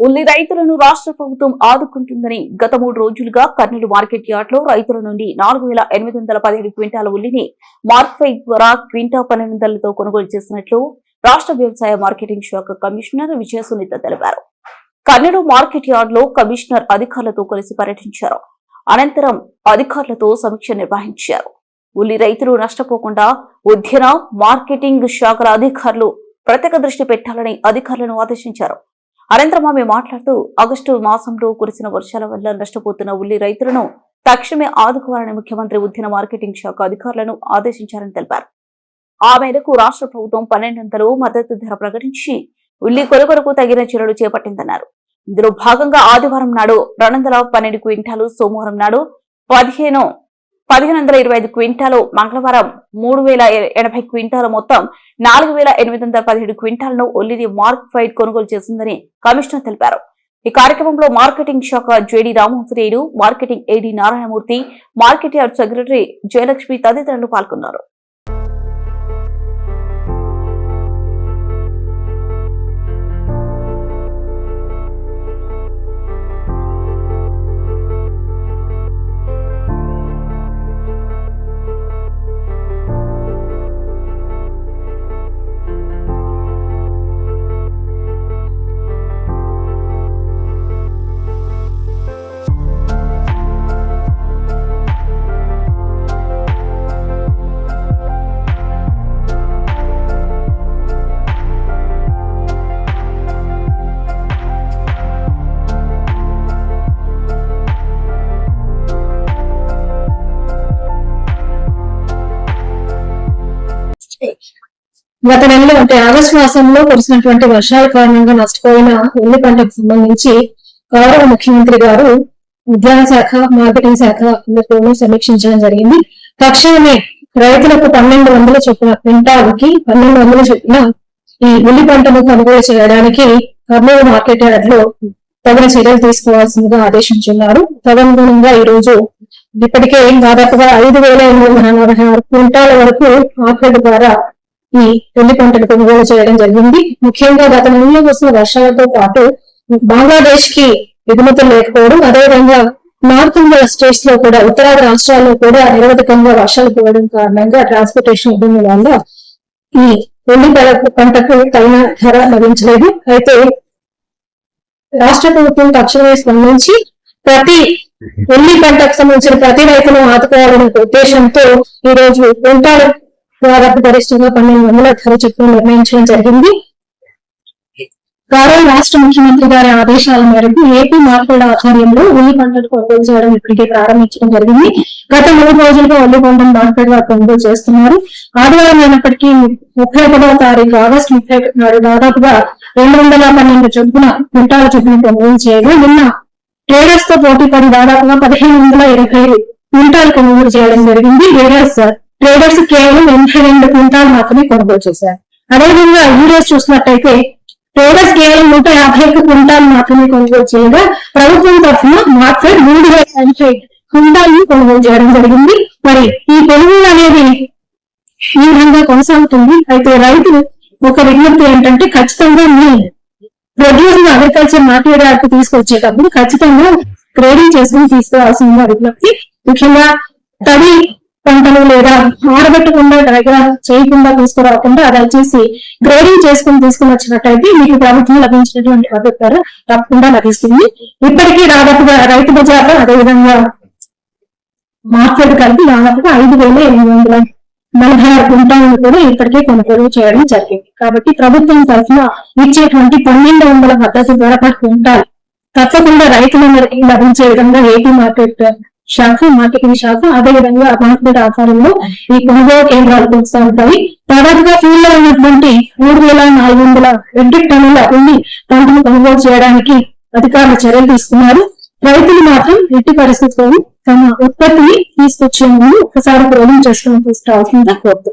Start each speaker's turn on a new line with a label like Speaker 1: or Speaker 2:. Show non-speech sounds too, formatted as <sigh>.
Speaker 1: ఉల్లి రైతులను రాష్ట్ర ప్రభుత్వం ఆదుకుంటుందని గత మూడు రోజులుగా కర్నూలు మార్కెట్ యార్డ్లో రైతుల నుండి నాలుగు వేల ఎనిమిది వందల పదిహేడు క్వింటాల ఉల్లిని మార్క్ఫై ద్వారా క్వింటా పన్నెండు కొనుగోలు చేసినట్లు రాష్ట్ర వ్యవసాయ మార్కెటింగ్ శాఖ కమిషనర్ విజయ సునీత తెలిపారు. కర్నూలు మార్కెట్ యార్డ్లో కమిషనర్ అధికారులతో కలిసి పర్యటించారు. అనంతరం అధికారులతో సమీక్ష నిర్వహించారు. ఉల్లి రైతులు నష్టపోకుండా ఉద్యన మార్కెటింగ్ శాఖల అధికారులు ప్రత్యేక దృష్టి పెట్టాలని అధికారులను ఆదేశించారు. అనంతరం ఆమె మాట్లాడుతూ ఆగస్టు మాసంలో కురిసిన వర్షాల వల్ల నష్టపోతున్న ఉల్లి రైతులను తక్షణమే ఆదుకోవాలని ముఖ్యమంత్రి ఉద్యన మార్కెటింగ్ శాఖ అధికారులను ఆదేశించారని తెలిపారు. ఆ మేరకు రాష్ట్ర ప్రభుత్వం పన్నెండు మద్దతు ధర ప్రకటించి ఉల్లి కొనుగోలుకు తగిన చర్యలు చేపట్టిందన్నారు. ఇందులో భాగంగా ఆదివారం నాడు రెండు వందల పన్నెండు క్వింటాలు సోమవారం నాడు పదిహేను పదిహేను వందల ఇరవై ఐదు క్వింటాలు మంగళవారం మూడు వేల ఎనభై క్వింటాలు మొత్తం నాలుగు వేల ఎనిమిది వందల పదిహేడు క్వింటాలను ఒల్లిది మార్క్ ఫైడ్ కొనుగోలు చేసిందని కమిషనర్ తెలిపారు. ఈ కార్యక్రమంలో మార్కెటింగ్ శాఖ JD రామహంసరేయుడు marketing AD Narayanamurthy market yard secretary Jayalakshmi తదితరులు పాల్గొన్నారు.
Speaker 2: గత నెలలో అంటే ఆగస్టు మాసంలో కురిసినటువంటి వర్షాల కారణంగా నష్టపోయిన ఉల్లి పంటకు సంబంధించి గౌరవ ముఖ్యమంత్రి గారు ఉద్యాన శాఖ మార్కెటింగ్ శాఖ సమీక్షించడం జరిగింది. తక్షణమే రైతులకు పన్నెండు వందల చొప్పున క్వింటాల్కి పన్నెండు వందల చొప్పున ఈ ఉల్లి పంటను కొనుగోలు చేయడానికి కర్నూలు మార్కెట్ యార్డ్లో తగిన చర్యలు తీసుకోవాల్సిందిగా ఆదేశించున్నారు. తదనుగుణంగా ఈ రోజు ఇప్పటికే దాదాపుగా ఐదు వేల ఎనిమిది వందల నలభై ఆరు క్వింటాల వరకు మార్కెట్ ద్వారా ఈ ఉల్లి పంటలు కొనుగోలు చేయడం జరిగింది. ముఖ్యంగా గత నెలలో కురిసిన వర్షాలతో పాటు బంగ్లాదేశ్కి ఎగుమతులు లేకపోవడం అదేవిధంగా నార్త్ ఇండియా స్టేట్స్లో కూడా ఉత్తరాది రాష్ట్రాల్లో కూడా నిరవధికంగా వర్షాలు పోవడం కారణంగా ట్రాన్స్పోర్టేషన్ ఇబ్బందుల వల్ల ఈ పంట- పంటకు తగిన ధర లభించలేదు. అయితే రాష్ట్ర ప్రభుత్వం తక్షణమే స్పందించి ప్రతి <laughs> ఉల్లి పంటకు సంబంధించిన ప్రతి రైతును ఆదుకోవాలనే ఉద్దేశంతో ఈ రోజు క్వింటాల్ దాదాపు గరిష్టంగా పన్నెండు వందల ధర చొప్పున నిర్ణయించడం జరిగింది. గౌరవ రాష్ట్ర ముఖ్యమంత్రి గారి ఆదేశాల మేరకు ఏపీ మార్కెట్ ఆధ్వర్యంలో ఉల్లి పంటలు కొనుగోలు చేయడం ఇప్పటికే ప్రారంభించడం జరిగింది. గత మూడు రోజులుగా ఉల్లి పంటను మార్కెట్గా కొనుగోలు చేస్తున్నారు. ఆదివారం అయినప్పటికీ ముప్పై ఒకటవ తారీఖు ఆగస్టు ముప్పై ఒకటి నాడు దాదాపుగా రెండు వందల పన్నెండు చొప్పున క్వింటాల చొప్పున కొనుగోలు చేయగా నిన్న ట్రేడర్స్తో పోటీ పడి దాదాపుగా పదిహేను వందల ఇరవై క్వింటాల్ కొనుగోలు చేయడం జరిగింది. ట్రేడర్స్ ట్రేడర్స్ కేవలం ఎనభై రెండు క్వింటాల్ మాత్రమే కొనుగోలు చేశారు. అదేవిధంగా ఈ రోజు చూసినట్టయితే ట్రేడర్స్ కేవలం నూట యాభై ఒక్క క్వింటాల్ మాత్రమే కొనుగోలు చేయగా ప్రభుత్వం తరఫున మాత్రం మూడు వేల ఎనభై క్వింటాల్ కొనుగోలు చేయడం జరిగింది. మరి ఈ కొనుగోలు అనేది ఈ విధంగా కొనసాగుతుంది. అయితే రైతులు ఒక విజ్ఞప్తి ఏంటంటే ఖచ్చితంగా మీ ప్రొడ్యూస్ అగ్రికల్చర్ మార్కెట్ తీసుకొచ్చేటప్పుడు ఖచ్చితంగా గ్రేడింగ్ చేసుకుని తీసుకోవాల్సిందిగా విజ్ఞప్తి. ముఖ్యంగా తడి పంటలు లేదా ఆరబెట్టకుండా దగ్గర చేయకుండా తీసుకురాకుండా దయచేసి గ్రేడింగ్ చేసుకుని తీసుకుని వచ్చినట్టయితే మీకు ప్రభుత్వం లభించినటువంటి మద్దతు తప్పకుండా లభిస్తుంది. ఇప్పటికీ దాదాపుగా రైతు బజార్లో అదేవిధంగా మార్కెట్ కలిపి దాదాపుగా ఐదు వేల ఎనిమిది వందల నలభై ఆరు క్వింటాలను కూడా ఇప్పటికే కొనుగోలు చేయడం జరిగింది. కాబట్టి ప్రభుత్వం తరఫున ఇచ్చేటువంటి పన్నెండు వందల మద్దతు ధర పర్ క్వింటాల్ తప్పకుండా రైతులందరికీ లభించే విధంగా ఏపీ మార్కెట్ శాఖ మార్కెటింగ్ శాఖ అదేవిధంగా మార్కెట్ ఆధారంలో ఈ కొనుగోలు కేంద్రాలు కొనసాగుతాయి దాదాపుగా ఫీల్డ్లో ఉన్నటువంటి మూడు వేల నాలుగు వందల మెట్రిక్ టన్నుల ఉన్ని పంటను కొనుగోలు చేయడానికి అధికారులు చర్యలు తీసుకున్నారు. రైతులు మాత్రం ఎట్టి పరిస్థితుల్లో తమ ఉత్పత్తిని తీసుకొచ్చే ముందు ఒకసారి ప్రోగ్రాం చేసుకోవడం తీసుకురావాల్సిందిగా కోరుతూ